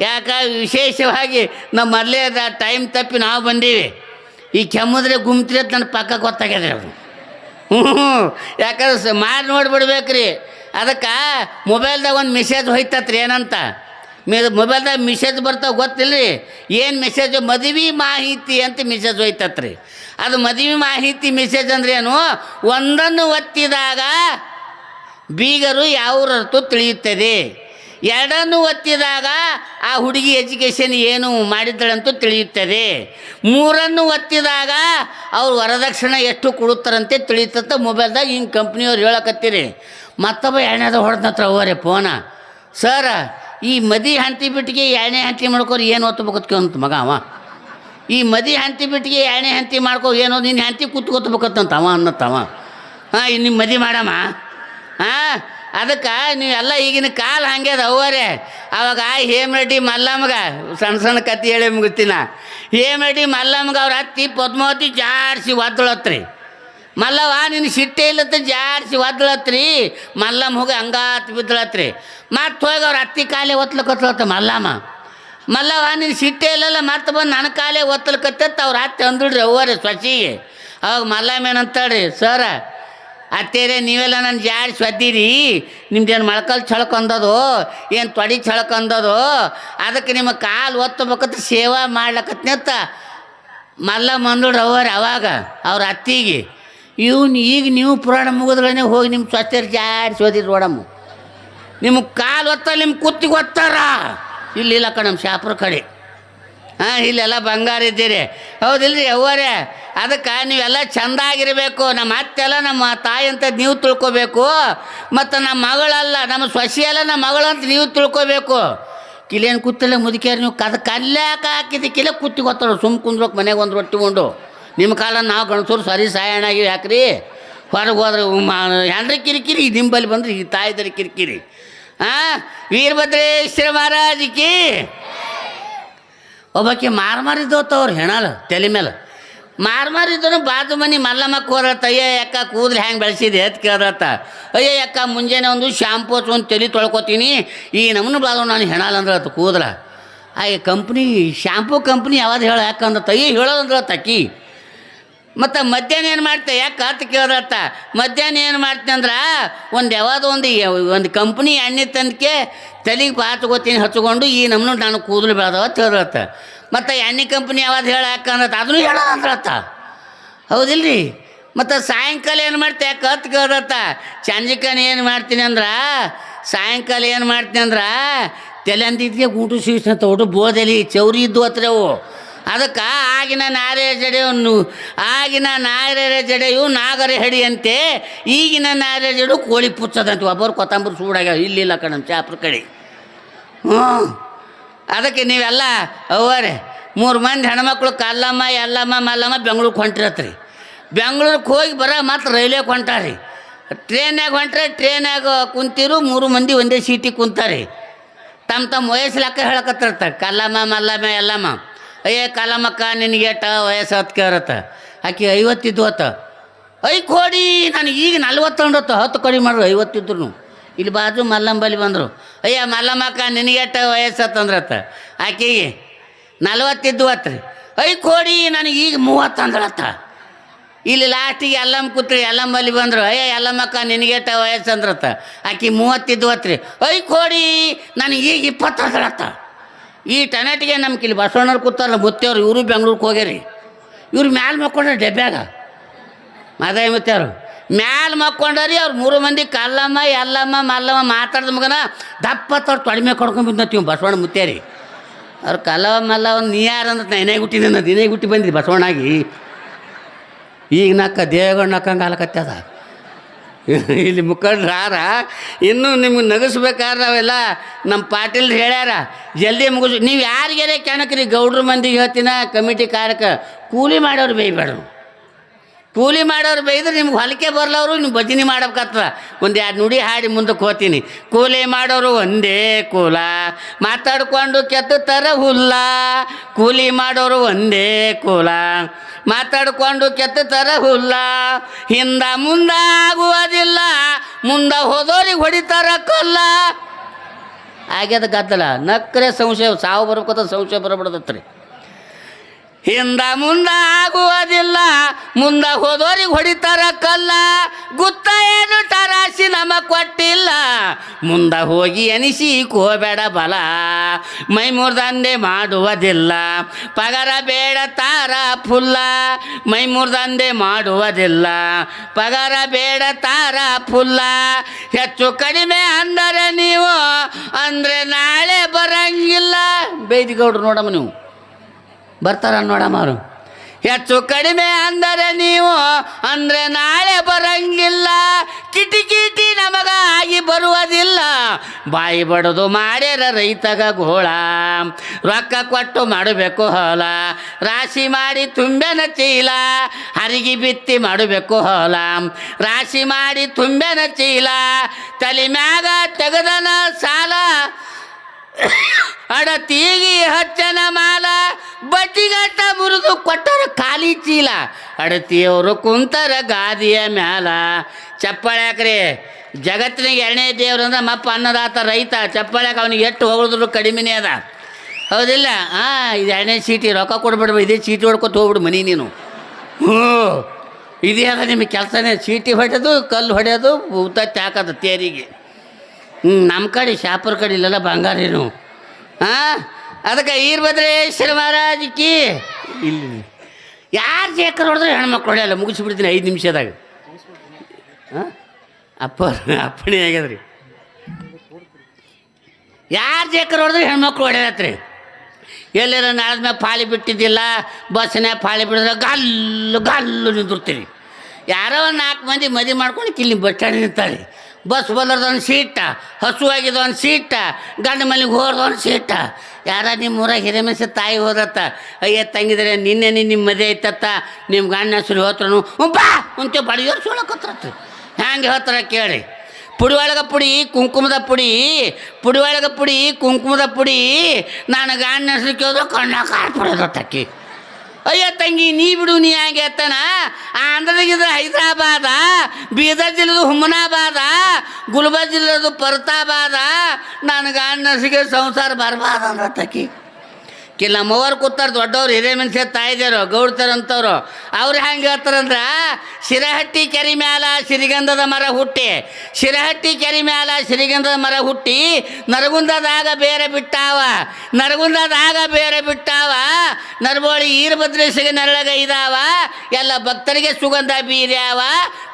ಯಾಕ ವಿಶೇಷವಾಗಿ ನಮ್ಮ ಮೊದಲೇ ಟೈಮ್ ತಪ್ಪಿ ನಾವು ಬಂದೀವಿ. ಈ ಕೆಮ್ಮದ್ರೆ ಗುಮ್ತಿರಿ ನನ್ನ ಪಕ್ಕ ಗೊತ್ತಾಗ್ಯದ್ರಿ ಅದು. ಹ್ಞೂ ಯಾಕಂದ್ರೆ ಮಾಡಿ ನೋಡ್ಬಿಡ್ಬೇಕ್ರಿ. ಅದಕ್ಕೆ ಮೊಬೈಲ್ದಾಗ ಒಂದು ಮೆಸೇಜ್ ಹೋಯ್ತತ್ರಿ ಏನಂತ? ಮೇ ಮೊಬೈಲ್ದಾಗ ಮೆಸೇಜ್ ಬರ್ತಾವ ಗೊತ್ತಿಲ್ಲ ರೀ ಏನು ಮೆಸೇಜ್ ಮದುವೆ ಮಾಹಿತಿ ಅಂತ ಮೆಸೇಜ್ ಹೋಯ್ತತ್ರಿ. ಅದು ಮದುವೆ ಮಾಹಿತಿ ಮೆಸೇಜ್ ಅಂದ್ರೆ ಏನು? ಒಂದನ್ನು ಒತ್ತಿದಾಗ ಬೀಗರು ಯಾವ್ರತು ತಿಳಿಯುತ್ತದೆ? ಎರಡನ್ನು ಒತ್ತಿದಾಗ ಆ ಹುಡುಗಿ ಎಜುಕೇಷನ್ ಏನು ಮಾಡಿದ್ದಳಂತೂ ತಿಳಿಯುತ್ತದೆ. ಮೂರನ್ನು ಒತ್ತಿದಾಗ ಅವ್ರು ವರದಕ್ಷಿಣೆ ಎಷ್ಟು ಕೊಡುತ್ತಾರಂತೆ ತಿಳಿಯುತ್ತಂತ ಮೊಬೈಲ್ದಾಗ ಹಿಂಗೆ ಕಂಪ್ನಿಯವ್ರು ಹೇಳಕತ್ತೀರಿ. ಮತ್ತೊಬ್ಬ ಎಣ್ಣೆದ ಹೊಡೆದತ್ರ ಅವರೇ ಫೋನ. ಸರ, ಈ ಮದಿ ಹಂತಿ ಬಿಟ್ಟಿಗೆ ಎಣ್ಣೆ ಹಂತಿ ಮಾಡ್ಕೋರಿ, ಏನು ಅಂತ ಮಗ ಅವ. ಈ ಮದಿ ಹಂತಿ ಬಿಟ್ಟಿಗೆ ಎಣ್ಣೆ ಹಂತಿ ಮಾಡ್ಕೋ ಏನೋ ನಿನ್ನ ಹಂತಿ ಕೂತ್ಕೋತ್ಬೇಕತ್ತಂತ ಅವ ಅನ್ನತ್ತವ ಹಾಂ ನಿಮ್ಮ ಮದಿ ಮಾಡಮ್ಮ. ಹಾಂ ಅದಕ್ಕೆ ನೀವೆಲ್ಲ ಈಗಿನ ಕಾಲ ಹಂಗೆ ಅವರೇ. ಅವಾಗ ಹೇಮರೆಡ್ಡಿ ಮಲ್ಲಮ್ಮಗ ಸಣ್ಣ ಸಣ್ಣ ಕತ್ತಿ ಹೇಳಿ ಮುಗಿಸ್ತೀನ. ಹೇಮರೆಡ್ಡಿ ಮಲ್ಲಮ್ಮಗ ಅವ್ರ ಹತ್ತಿ ಪದ್ಮಾವತಿ ಜಾರಿಸಿ ಒದ್ದಳತ್ರಿ. ಮಲ್ಲವ ನಿನ್ನ ಸಿಟ್ಟೆ ಇಲ್ಲತ್ತ ಜಾರ್ಸಿ ಒದ್ದಳತ್ರಿ. ಮಲ್ಲಮ್ಮ ಹೋಗಿ ಹಂಗಾತ್ ಬಿದ್ದಳತ್ರಿ. ಮತ್ತೆ ಹೋಗಿ ಅವ್ರ ಹತ್ತಿ ಕಾಲೇ ಒತ್ಲಕತ್ಲತ್ತ ಮಲ್ಲಮ್ಮ. ಮಲ್ಲವ ನಿನ್ನ ಸಿಟ್ಟೆ ಇಲ್ಲಲ್ಲ, ಮತ್ತೆ ಬಂದು ನನ್ನ ಕಾಲೇ ಒತ್ತಲಕತ್ತ ಅವ್ರ ಹತ್ತಿ ಅಂದ್ಬಿಡ್ರಿ ಅವ್ವರೇ ಸ್ವಚಿಗೆ ಅವಾಗ ಮಲ್ಲಮ್ಮ ಏನಂತಾಳ್ರಿ, ಸರ ಅತ್ತೇರೆ, ನೀವೆಲ್ಲ ನನ್ನ ಜಾಡಿ ಸ್ವದ್ದಿರಿ ನಿಮ್ದೇನು ಮೊಳಕಲ್ ಛಳಕ್ ಅಂದದು, ಏನು ತೊಡಿ ಛಳಕ್ ಅದಕ್ಕೆ ನಿಮ್ಮ ಕಾಲು ಒತ್ತಬೇಕಂತ ಸೇವಾ ಮಾಡ್ಲಕತ್ನತ್ತ ಮಲ್ಲ ಮಂದುಡ್ರು ಅವ್ರ ಅವಾಗ, ಅವ್ರ ಅತ್ತಿಗೆ. ಇವ್ನು ಈಗ ನೀವು ಪುರಾಣ ಮುಗಿದ್ರೇ ಹೋಗಿ ನಿಮ್ಮ ಸ್ವಚ್ಛರು ಜಾಡಿ ಸೋದಿರಿ ನೋಡಮ್ಮ. ನಿಮ್ಗೆ ಕಾಲು ಒತ್ತ ನಿಮ್ಮ ಕುತ್ತಿಗೆ ಒತ್ತಾರ. ಇಲ್ಲಿಲ್ಲ ಕಣಮ್ಮ ಶಾಪುರ ಕಡೆ. ಹಾಂ, ಇಲ್ಲೆಲ್ಲ ಬಂಗಾರ ಇದ್ದೀರಿ. ಹೌದಿಲ್ರಿ ಅವ್ವರೇ? ಅದಕ್ಕೆ ನೀವೆಲ್ಲ ಚೆಂದಾಗಿರಬೇಕು. ನಮ್ಮ ಅತ್ತೆಲ್ಲ ನಮ್ಮ ತಾಯಿ ಅಂತ ನೀವು ತಿಳ್ಕೊಬೇಕು. ಮತ್ತು ನಮ್ಮ ಮಗಳಲ್ಲ, ನಮ್ಮ ಸೊಸೆಯಲ್ಲ ನಮ್ಮ ಮಗಳಂತ ನೀವು ತಿಳ್ಕೊಬೇಕು. ಕಿಲೇನು ಕೂತಲ್ಲ ಮುದುಕಿಯಾರ ನೀವು? ಕದ ಕಲ್ಯಾಕ ಹಾಕಿದ್ದು ಕಿಲೆ ಗೊತ್ತಾರ ಸುಮ್ ಕುಂದ್ರೋಕೆ ಮನೆಗೆ ಒಂದು ರೊಟ್ಟಿ ಉಂಡು. ನಿಮ್ಮ ಕಾಲ ನಾವು ಗಣಸೂರು ಸರಿ ಸಾಯಣಾಗಿ ಯಾಕ್ರಿ? ಹೊರಗೆ ಹೋದ್ರೆ ಹೆಂಡ್ರಿ ಕಿರಿಕಿರಿ? ನಿಂಬಲ್ಲಿ ಬಂದ್ರೆ ಈ ತಾಯಿದ್ರೆ ಕಿರಿಕಿರಿ. ಹಾಂ, ವೀರಭದ್ರೇಶ್ವರ ಮಹಾರಾಜಿಗೆ ಒಬ್ಬಾಕಿ ಮಾರ್ಮಾರಿದ್ದೋತವ್ರು ಹೆಣಲ್ಲ ತಲೆ ಮೇಲೆ ಮಾರ್ಮಾರಿದ್ದನು ಬಾಜು ಮನೆ ಮಲ್ಲಮ್ಮ ಕೋರತ್ತ ಅಕ್ಕ ಕೂದಲು ಹೆಂಗೆ ಬೆಳೆಸಿದೆ ಅಂತ ಕೇಳ್ದತ್ತ. ಅಯ್ಯ ಅಕ್ಕ ಮುಂಜಾನೆ ಒಂದು ಶಾಂಪೂ ಒಂದು ತಲೆ ತೊಳ್ಕೊತೀನಿ, ಈ ನಮ್ಮನ್ನು ಬಾದು ನಾನು ಹೆಣಲ್ಲ ಅಂದ್ರೆ ಕೂದ್ರ ಆ ಕಂಪ್ನಿ, ಶಾಂಪೂ ಕಂಪ್ನಿ ಯಾವ್ದು ಹೇಳ ಯಾಕಂದ್ರೆ ಅಯ್ಯ ಹೇಳೋದಂದ್ರೆ ಅಕ್ಕಿ. ಮತ್ತು ಮಧ್ಯಾಹ್ನ ಏನು ಮಾಡ್ತೆ? ಯಾಕೆ ಅಂತ ಕೇಳ್ದತ್ತ ಮಧ್ಯಾಹ್ನ ಏನು ಮಾಡ್ತೀನಿ ಅಂದ್ರೆ, ಒಂದು ಯಾವ್ದೋ ಒಂದು ಒಂದು ಕಂಪ್ನಿ ಎಣ್ಣೆ ತಂದಕ್ಕೆ ತಲೆಗೆ ಪಾತ್ಕೋತೀನಿ ಹಚ್ಕೊಂಡು ಈ ನಮ್ಮನ್ನು ನಾನು ಕೂದಲು ಬೆಳೆದವ ತಿಳ್ದತ್ತ ಮತ್ತು ಎಣ್ಣೆ ಕಂಪ್ನಿ ಯಾವ್ದು ಹೇಳ ಯಾಕಂದತ್ತ ಅದನ್ನು ಹೇಳೋದಂತ ಹೌದಿಲ್ರಿ? ಮತ್ತು ಸಾಯಂಕಾಲ ಏನು ಮಾಡ್ತೆ? ಯಾಕೆ ಹತ್ತು ಕೇಳ್ದತ್ತ ಸಂಜಿಕನ ಏನು ಮಾಡ್ತೀನಿ ಅಂದ್ರೆ, ಸಾಯಂಕಾಲ ಏನು ಮಾಡ್ತೀನಿ ಅಂದ್ರೆ, ತಲೆ ಅಂತಿದ್ಕೆ ಗೂಟು ಸೀಸ್ನ ಬೋದಲಿ ಚೌರಿ ಇದ್ದು ಹತ್ರ ಅವು ಅದಕ್ಕೆ ಆಗಿನ ನಾರೆ ಜಡೆಯನ್ನು, ಆಗಿನ ನಾರೆ ಜಡೆಯು ನಾಗರ ಹೆಡಿಯಂತೆ, ಈಗಿನ ನಾರೆ ಜಡು ಕೋಳಿ ಪುಚ್ಚದಂತೆ, ಒಬ್ಬರು ಕೊತ್ತಂಬರಿ ಸೂಡಾಗ ಇಲ್ಲಿಲ್ಲ ಕಣ ಚಾಪ್ರ ಕಡೆ. ಹ್ಞೂ. ಅದಕ್ಕೆ ನೀವೆಲ್ಲ ಅವರೇ ಮೂರು ಮಂದಿ ಹೆಣ್ಮಕ್ಳು ಕಲ್ಲಮ್ಮ, ಎಲ್ಲಮ್ಮ, ಮಲ್ಲಮ್ಮ ಬೆಂಗ್ಳೂರಿಗೆ ಹೊಂಟಿರತ್ರಿ. ಬೆಂಗ್ಳೂರಿಗೆ ಹೋಗಿ ಬರ ಮತ್ತು ರೈಲ್ವೆ ಹೊಂಟಾರಿ. ಟ್ರೈನ್ಯಾಗ ಹೊಂಟ್ರೆ ಟ್ರೇನಾಗ ಕುಂತಿರು, ಮೂರು ಮಂದಿ ಒಂದೇ ಸೀಟಿಗೆ ಕುಂತಾರಿ. ತಮ್ಮ ತಮ್ಮ ವಯಸ್ಸು ಲೆಕ್ಕ ಹೇಳಕತ್ತಿರ್ತಾರೆ, ಕಲ್ಲಮ್ಮ, ಮಲ್ಲಮ್ಮ, ಎಲ್ಲಮ್ಮ. ಅಯ್ಯ ಕಾಲಮ್ಮಕ್ಕ ನಿನಗೆ ಎಟ್ಟ ವಯಸ್ಸು? ಹತ್ತು ಕೇರತ್ತ ಆಕೆ ಐವತ್ತಿದ್ದು ಹೊತ್ತ ಐ ಕೋಡಿ ನಾನು ಈಗ ನಲ್ವತ್ತೊಂಡತ್ತು ಹತ್ತು ಕೋಡಿ ಮಾಡ್ರು ಐವತ್ತಿದ್ರು ಇಲ್ಲಿ ಬಾಜು ಮಲ್ಲಂಬಲ್ಲಿ ಬಂದರು. ಅಯ್ಯ, ಮಲ್ಲಮ್ಮಕ್ಕ, ನಿನಗೆ ಎಟ್ಟ ವಯಸ್ಸು ಹತ್ತಂದ್ರತ್ತ ಆಕೆಗೆ ನಲ್ವತ್ತಿದ್ದು ಹತ್ತು ರೀ. ಐ ಕೋಡಿ, ನನಗೆ ಈಗ ಮೂವತ್ತು ಅಂದ್ರತ್ತ ಇಲ್ಲಿ ಲಾಸ್ಟಿಗೆ ಎಲ್ಲಮ್ಮ ಕೂತ್ರಿ ಎಲ್ಲಂಬಲ್ಲಿ ಬಂದರು. ಅಯ್ಯ ಎಲ್ಲಮ್ಮಕ್ಕ ನಿನಗೆಟ್ಟ ವಯಸ್ಸು ಅಂದ್ರತ್ತ. ಆಕೆ ಮೂವತ್ತಿದ್ದು ರೀ. ಐ ಕೋಡಿ, ನನಗೆ ಈಗ ಇಪ್ಪತ್ತು ಅಂದ್ರತ್ತ ಈ ತನಟಿಗೆ ನಮ್ಮ ಕಿಲ್ಲಿ ಬಸವಣ್ಣವ್ರು ಕೂತಾರಲ್ಲ, ಮುತ್ತೇವ್ರು, ಇವರು ಬೆಂಗ್ಳೂರಿಗೆ ಹೋಗ್ಯಾರಿ. ಇವ್ರು ಮ್ಯಾಲೆ ಮಕ್ಕೊಂಡ್ರೆ ಡಬ್ಬ್ಯಾಗ ಮಾದಾಯ ಮುತ್ತೆಯವರು ಮ್ಯಾಲೆ ಮಕ್ಕೊಂಡಾರಿ ಅವ್ರು ಮೂರು ಮಂದಿ ಕಲ್ಲಮ್ಮ ಎಲ್ಲಮ್ಮ ಮಲ್ಲಮ್ಮ ಮಾತಾಡ್ದ ಮಗನ ದಪ್ಪ ತೋರ್ ತೊಡಿಮೆ ಕೊಡ್ಕೊಂಡ್ಬಿದ್ನತ್ತೀವಿ ಬಸವಣ್ಣ ಮುತ್ತೇರಿ. ಅವ್ರು ಕಲ್ಲವ, ಮಲ್ಲವ ನೀಯಾರ ಯಾರಂದ್ರೆ ನೆನೆ ಹುಟ್ಟಿದ ದಿನೇ ಹುಟ್ಟಿ ಬಂದಿದ್ದೆ ಬಸವಣ್ಣಾಗಿ. ಈಗ ನಕ್ಕ ದೇವಗಣ್ಣ ನಕ್ಕಂಗೆ ಆಲಕತ್ತದ *laughs* ಇಲ್ಲಿ ಮುಖಂಡ್ರಾರ ಇನ್ನೂ ನಿಮ್ಗೆ ನಗಿಸ್ಬೇಕಾದ್ರೆ ಅವೆಲ್ಲ ನಮ್ಮ ಪಾಟೀಲ್ ಹೇಳ್ಯಾರ, ಜಲ್ದಿ ಮುಗಿಸ್. ನೀವು ಯಾರಿಗೆ ಕೆಣಕ್ರಿ ಗೌಡ್ರ ಮಂದಿಗೆ ಹೇಳ್ತೀನ, ಕಮಿಟಿ ಕಾರ್ಯಕ್ಕೆ ಕೂಲಿ ಮಾಡೋರು ಬೇಯ್ಬೇಡ್ರು ಕೂಲಿ ಮಾಡೋರು ಬೈದ್ರೆ ನಿಮ್ಗೆ ಹೊಲಿಕೆ ಬರ್ಲವರು ನೀವು ಭಜನೆ ಮಾಡಬೇಕತ್ತ ಒಂದು ಎರಡು ನುಡಿ ಹಾಡಿ ಮುಂದಕ್ಕೆ ಹೋಗ್ತೀನಿ ಕೂಲಿ ಮಾಡೋರು ಒಂದೇ ಕೂಲ. ಮಾತಾಡ್ಕೊಂಡು ಕೆತ್ತುತ್ತರ ಹುಲ್ಲ. ಕೂಲಿ ಮಾಡೋರು ಒಂದೇ ಕೂಲ. ಮಾತಾಡ್ಕೊಂಡು ಕೆತ್ತುತ್ತರ ಹುಲ್ಲ. ಹಿಂದ ಮುಂದ ಆಗುವುದಿಲ್ಲ. ಮುಂದ ಹೋದೋರಿಗೆ ಹೊಡಿತಾರ ಕಲ್ಲ. ಆಗ್ಯದ ಗದ್ದಲ. ನಕ್ಕರೆ ಸಂಶಯ, ಸಾವು ಬರ್ಬೇಕಂತ ಸಂಶಯ ಬರಬಿಡದತ್ರಿ ಹಿಂದ ಮುಂದ ಆಗುವುದಿಲ್ಲ. ಮುಂದ ಹೋದೋರಿಗೆ ಹೊಡಿತಾರ ಕಲ್ಲ. ಗುತ್ತ ಏನು ತರಾಸಿ ನಮ ಕೊಟ್ಟಿಲ್ಲ. ಮುಂದ ಹೋಗಿ ಎನಿಸಿ ಕೋಬೇಡ ಬಲ. ಮೈ ಮುರ್ದಂದೆ ಮಾಡುವುದಿಲ್ಲ. ಪಗರ ಬೇಡ ತಾರ ಫುಲ್ಲ ಮೈ ಮುರ್ದಂದೆ ಮಾಡುವುದಿಲ್ಲ. ಪಗರ ಬೇಡ ತಾರ ಫುಲ್ಲ ಹೆಚ್ಚು ಕಡಿಮೆ ಅಂದರೆ ನೀವು, ಅಂದರೆ ನಾಳೆ ಬರಂಗಿಲ್ಲ. ಬೇದಿಗೌಡ್ರು ನೋಡಮ್ಮ ನೀವು. ಬರ್ತಾರ ನೋಡಮ್ಮ ಅವರು. ಹೆಚ್ಚು ಕಡಿಮೆ ಅಂದರೆ ನೀವು, ಅಂದರೆ ನಾಳೆ ಬರಂಗಿಲ್ಲ. ಕಿಟಿಕಿಟಿ ನಮಗ ಆಗಿ ಬರುವುದಿಲ್ಲ. ಬಾಯಿ ಬಡದು ಮಾಡ್ಯಾರ ರೈತಗ ಗೋಳ. ರೊಕ್ಕ ಕೊಟ್ಟು ಮಾಡಬೇಕು ಹೊಲ. ರಾಶಿ ಮಾಡಿ ತುಂಬೆನ ಚೀಲ. ಹರಿಗಿ ಬಿತ್ತಿ ಮಾಡಬೇಕು ಹೊಲ. ರಾಶಿ ಮಾಡಿ ತುಂಬೆನ ಚೀಲ. ತಲೆ ಮ್ಯಾಗ ತೆಗೆದನ ಸಾಲ. ಅಡತೀಗಿ ಹಚ್ಚನ ಮಾಲ. ಬಡ್ಡಿಗಟ್ಟ ಮುರಿದು ಕೊಟ್ಟರ ಖಾಲಿ ಚೀಲ. ಅಡತಿಯವರು ಕುಂತರ ಗಾದಿಯ ಮ್ಯಾಲ. ಚಪ್ಪಳ್ಯಾಕ್ರಿ ಜಗತ್ತಿನಾಗ ಎರಡನೇ ದೇವ್ರು ಅಂದ್ರೆ ಮಪ್ಪ ಅನ್ನದಾತ ರೈತ. ಚಪ್ಪಾಳ್ಯಾಕ ಅವನಿಗೆ ಎಷ್ಟು ಹೊಗಳಿದ್ರು ಕಡಿಮೆನೇ ಅದ. ಹೌದಿಲ್ಲ? ಹಾಂ ಇದು ಎರಡನೇ ಚೀಟಿ ರೊಕ್ಕ ಕೊಡ್ಬಿಡ್ಬ ಇದೇ ಚೀಟಿ ಹೊಡ್ಕೊತ ಹೋಗ್ಬಿಡು ಮನಿ ನೀನು. ಹ್ಞೂ. ಇದೇ ಅದ ನಿಮಗೆ ಕೆಲಸನೇ. ಚೀಟಿ ಹೊಡೆಯೋದು ಕಲ್ಲು ಹೊಡೆಯೋದು ಉತ್ತತ್ತಿ ಹಾಕೋದು ತೇರಿಗೆ. ಹ್ಞೂ ನಮ್ಮ ಕಡೆ ಶಾಪುರ ಕಡೆ ಇಲ್ಲೆಲ್ಲ ಬಂಗಾರೇನು ಹಾಂ ಅದಕ್ಕೆ ಈರ್ಭದ್ರೇಶ್ವರ ಮಹಾರಾಜಕಿ ಇಲ್ಲಿ ಯಾರು ಜೇಕರ್ ಹೊಡೆದ್ರೆ ಹೆಣ್ಮಕ್ಳು ಹೊಡೆಯಲ್ಲ ಮುಗಿಸ್ಬಿಡ್ತೀನಿ ಐದು ನಿಮಿಷದಾಗ. ಹಾಂ? ಅಪ್ಪ ಅಪ್ಪಣೆ ಆಗ್ಯದ್ರಿ. ಯಾರು ಜೇಕರ್ ಹೊಡೆದ್ರೆ ಹೆಣ್ಮಕ್ಳು ಹೊಡೆಯತ್ರಿ ಎಲ್ಲರ ನಾಳದ ಮೇಲೆ ಪಾಳಿ ಬಿಟ್ಟಿದ್ದಿಲ್ಲ ಬಸ್ನ್ಯಾಗ ಪಾಳಿ ಬಿಡಿದ್ರೆ ಗಲ್ಲು ಗಲ್ಲು ನಿಂತಿರ್ತೀರಿ. ಯಾರೋ ಒಂದು ನಾಲ್ಕು ಮಂದಿ ಮದಿ ಮಾಡ್ಕೊಂಡು ಕಿಲ್ಲಿ ಬಸ್ ಸ್ಟ್ಯಾಂಡ್ ನಿಂತಾರೆ ಬಸ್ ಒಂದು ಸೀಟ ಹಸುವಾಗಿದ ಒಂದು ಸೀಟ, ಗಂಡ ಮನೆಗೆ ಒಂದು ಸೀಟ. ಯಾರ ನಿಮ್ಮ ಊರಾಗ ತಾಯಿ ಹೋದತ್ತ? ಅಯ್ಯ ತಂಗಿದ್ರೆ ನಿನ್ನೆ ನಿಮ್ಮ ಮದುವೆ ಐತತ್ತ ನಿಮ್ಮ ಗಂಡ ಹೆಸರು ಹೋತ್ರನು ಬಾ! ಅಂತ ಬಡಿಯೋರು ಸುಳಕತ್ರತ್ರಿ ಹ್ಯಾಂಗೆ ಹೇಳ್ತಾರ ಕೇಳಿ. ಪುಡಿ ಒಳಗೆ ಪುಡಿ, ಕುಂಕುಮದ ಪುಡಿ ಪುಡಿ ಒಳಗ ಪುಡಿ, ಕುಂಕುಮದ ಪುಡಿ. ನಾನು ಗಣ್ಣ ಹೆಸರು ಕೇಳಿದ್ರೆ ಕಣ್ಣ ಕಾರ್ಪೊಡೋದು ತಕ್ಕಿ ಅಯ್ಯ ತಂಗಿ, ನೀ ಬಿಡು, ನೀ ಹಂಗೆ ಎತ್ತನ ಆಂಧ್ರದಾಗಿದ್ರೆ ಹೈದರಾಬಾದ, ಬೀದರ್ ಜಿಲ್ಲೆದು ಹುಮನಾಬಾದ ಗುಲ್ಬರ್ಗ ಜಿಲ್ಲೆದು ಪರ್ತಾಬಾದ, ನನಗೆ ಹೆಸರಿಗೆ ಸಂಸಾರ ಬರಬಾರ್ದು ಅಂದ್ರೆ ತಕ್ಕಿ ಕಿಲ್ಲ ನಮ್ಮವ್ರು ಕೂತಾರೆ ದೊಡ್ಡವ್ರು ಹಿರೇ ಮನುಷ್ಯ, ತಾಯಿದೇರು ಗೌಡ್ತಾರಂಥವ್ರು ಅವ್ರು ಹೆಂಗೆ ಹೇಳ್ತಾರಂದ್ರೆ, ಶಿರಹಟ್ಟಿ ಕೆರೆ ಮ್ಯಾಲ ಸಿರಿಗಂಧದ ಮರ ಹುಟ್ಟಿ. ಶಿರಹಟ್ಟಿ ಕೆರೆ ಮ್ಯಾಲ ಸಿರಿಗಂಧದ ಮರ ಹುಟ್ಟಿ, ನರಗುಂದದಾಗ ಬೇರೆ ಬಿಟ್ಟಾವ. ನರಗುಂದದಾಗ ಬೇರೆ ಬಿಟ್ಟಾವ. ನರಬೋಳಿ ಈರಭದ್ರೇಶಿಗೆ ನೆರಳಗ ಇದಾವ. ಎಲ್ಲ ಭಕ್ತರಿಗೆ ಸುಗಂಧ ಬೀರ್ಯಾವ.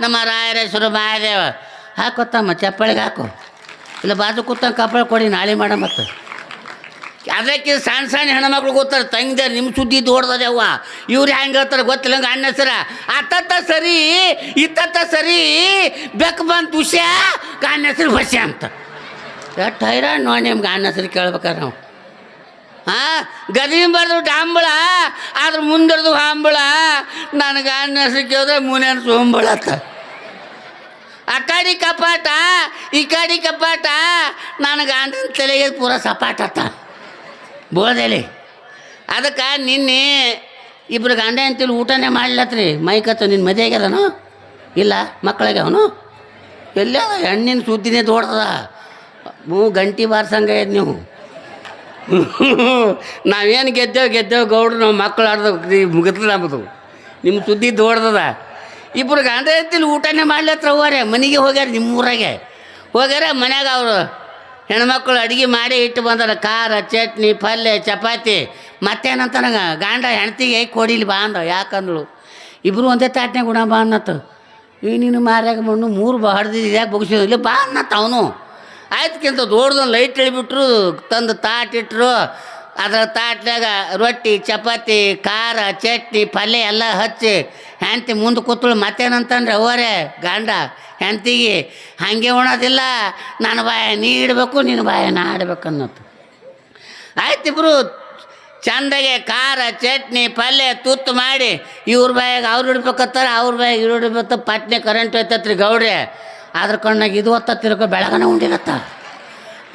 ನಮ್ಮ ರಾಯರೇಶ್ವರ ಮಹಾದೇವ. ಹಾಕೋತಮ್ಮ ಚಪ್ಪಳಿಗೆ ಹಾಕು. ಇಲ್ಲ, ಬಾಜು ಕೂತ ಕಪ್ಪಳ ಕೊಡಿ, ನಾಳೆ ಮಾಡ ಮತ್ತೆ. ಅದಕ್ಕೆ ಸಣ್ಣ ಸಣ್ಣ ಹೆಣ್ಮಕ್ಳು ಗೊತ್ತಾರೆ ತಂಗಿದಾರೆ ನಿಮ್ಮ ಸುದ್ದಿ ದೊಡ್ಡದ ಅವ್ವ. ಇವ್ರು ಹೆಂಗೆ ಹೇಳ್ತಾರೆ ಗೊತ್ತಿಲ್ಲ ಹಂಗೆ ಅಣ್ಣ ಸರ ಅತ್ತತ್ತ ಸರಿ, ಇತ್ತತ್ತ ಸರಿ ಬೆಕ್ಕ ಬಂತು ತುಷ್ಯ, ಅಣ್ಣ ಹೆಸರು ಹೊಸೆ ಅಂತ. ಎಷ್ಟು ಹೈರಾಣ ನೋಡಿ ನಿಮ್ಗೆ ಅಣ್ಣ ಹೆಸರು ಕೇಳ್ಬೇಕಾರೆ ನಾವು. ಹಾಂ ಗದಿನ ಬರೆದು ಡಾಂಬಳ, ಆದ್ರೆ ಮುಂದರ್ದು ಹಾಂಬಳ. ನನಗೆ ಅಣ್ಣ ಹೆಸರು ಕೇಳಿದ್ರೆ ಮುನೇನು ಸೋಂಬಳ ಅಂತ. ಅಕಾಡಿ ಕಪಾಟ, ಈ ಕಪಾಟ, ನನಗೆ ಅಣ್ಣನ ತಲೆಗೆ ಪೂರ ಸಪಾಟತ್ತ ಬೋಳದೇಲಿ ಅದಕ್ಕೆ ನಿನ್ನೆ ಇಬ್ಬರು ಗಂಡ ಅಂತೇಳಿ ಊಟನೇ ಮಾಡ್ಲತ್ರಿ. ಮೈಕತ್ತು ನಿನ್ನ ಮದುವೆ ಇಲ್ಲ ಇಲ್ಲ ಅವನು ಎಲ್ಲ ಹೆಣ್ಣಿನ ಸುದ್ದಿನೇ ದೊಡ್ಡದ. ಹ್ಞೂ, ಗಂಟಿ ಬಾರ್ಸಂಗ ಇದ್ ನೀವು. *laughs* ನಾವೇನು ಗೆದ್ದೇವು ಗೆದ್ದೇವು, ಗೌಡ್ರು ನಾವು ಮಕ್ಕಳು ಆಡ್ದು ಮುಗಿದ್ರೆ ನಮ್ಮದು ನಿಮ್ಮ ಸುದ್ದಿ ದೊಡ್ಡದ ಇಬ್ಬರು ಗಂಡ ಅಂತೇಳಿ ಊಟನೇ ಮಾಡ್ಲತ್ರ ಹೋಗ್ಯಾರ ಮನೆಗೆ ಹೋಗ್ಯಾರ ನಿಮ್ಮ ಊರಾಗೆ ಹೋಗ್ಯಾರ ಮನ್ಯಾಗ ಅವರು ಹೆಣ್ಮಕ್ಳು ಅಡುಗೆ ಮಾಡಿ ಇಟ್ಟು ಬಂದಾರ ಖಾರ, ಚಟ್ನಿ, ಪಲ್ಯ, ಚಪಾತಿ. ಮತ್ತೇನಂತ ನಂಗೆ, ಗಂಡ ಹೆಣ್ತಿಗೆ ಕೊಡಿಲಿ ಬಾ ಅಂದ. ಯಾಕಂದಳು? ಇಬ್ಬರು ಒಂದೇ ತಾಟ್ನಾಗ ಗುಣ ಬಾ ಅನ್ನತ್ತು ಈ ನೀನು ಮಾರ್ಯಾಗ ಮಣ್ಣು ಮೂರು ಬಾ ಹಡ್ದಿದ್ದು ಯಾಕೆ ಬಗ್ಸಿಲ್ಲ ಬಾ ಅನ್ನತ್ತ ಅವನು. ಆಯ್ತಕ್ಕಿಂತ ದೊಡ್ಡದೊಂದು ಲೈಟ್ ಇಳಿಬಿಟ್ರು, ತಂದು ತಾಟ್ ಇಟ್ಟರು ಅದರ ತಾಟ್ನಾಗ ರೊಟ್ಟಿ, ಚಪಾತಿ, ಖಾರ, ಚಟ್ನಿ, ಪಲ್ಯ ಎಲ್ಲ ಹಚ್ಚಿ ಹೆಂಡತಿ ಮುಂದೆ ಕೂತಳು ಮತ್ತೇನಂತಂದ್ರೆ ಅವರೇ ಗಂಡ, ಹೆಂಡ್ತಿಗೆ ಹಾಗೆ ಉಣೋದಿಲ್ಲ ನನ್ನ ಬಾಯ ನೀ ಇಡಬೇಕು ನಿನ್ನ ಬಾಯ ನಾ ಆಡ್ಬೇಕು ಅನ್ನೋದು. ಆಯ್ತು ಇಬ್ಬರು ಚಂದಗೆ ಖಾರ, ಚಟ್ನಿ, ಪಲ್ಯ ತುತ್ತು ಮಾಡಿ ಇವ್ರ ಬಾಯಾಗ ಅವ್ರು ಇಡ್ಬೇಕತ್ತಾರ ಅವ್ರ ಬಾಯಾಗ ಇವ್ರು ಇಡ್ಬೇಕು, ಪಟ್ನೆ ಕರೆಂಟ್ ಹೋಯ್ತತ್ರಿ ಗೌಡ್ರೆ. ಅದ್ರ ಕಣ್ಣಾಗ ಇದು ಹೊತ್ತಿರ್ಕೊ ಬೆಳಗನ ಉಂಡಿರತ್ತ.